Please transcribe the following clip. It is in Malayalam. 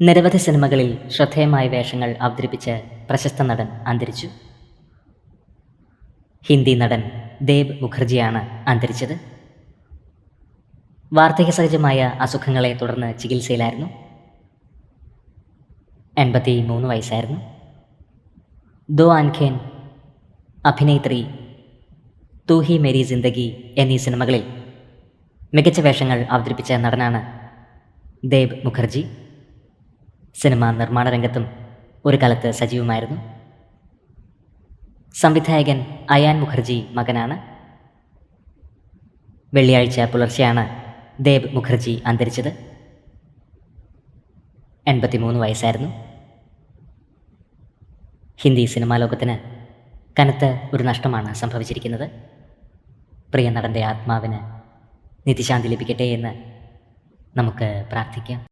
നിരവധി സിനിമകളിൽ ശ്രദ്ധേയമായ വേഷങ്ങൾ അവതരിപ്പിച്ച് പ്രശസ്ത നടൻ അന്തരിച്ചു. ഹിന്ദി നടൻ ദേബ് മുഖർജിയാണ് അന്തരിച്ചത്. വാർദ്ധക്യ സഹജമായ അസുഖങ്ങളെ തുടർന്ന് ചികിത്സയിലായിരുന്നു. എൺപത്തി മൂന്ന് വയസ്സായിരുന്നു. ദോ ആൻഖേൻ അഭിനേത്രി തൂഹി മേരി ജിന്ദഗി എന്നീ സിനിമകളിൽ മികച്ച വേഷങ്ങൾ അവതരിപ്പിച്ച നടനാണ് ദേബ് മുഖർജി. സിനിമാ നിർമ്മാണ രംഗത്തും ഒരു കാലത്ത് സജീവമായിരുന്നു. സംവിധായകൻ അയാൻ മുഖർജി മകനാണ്. വെള്ളിയാഴ്ച പുലർച്ചെയാണ് ദേബ് മുഖർജി അന്തരിച്ചത്. എൺപത്തിമൂന്ന് വയസ്സായിരുന്നു. ഹിന്ദി സിനിമാ ലോകത്തിന് കനത്ത ഒരു നഷ്ടമാണ് സംഭവിച്ചിരിക്കുന്നത്. പ്രിയ നടന്റെ ആത്മാവിന് നിധിശാന്തി ലഭിക്കട്ടെ എന്ന് നമുക്ക് പ്രാർത്ഥിക്കാം.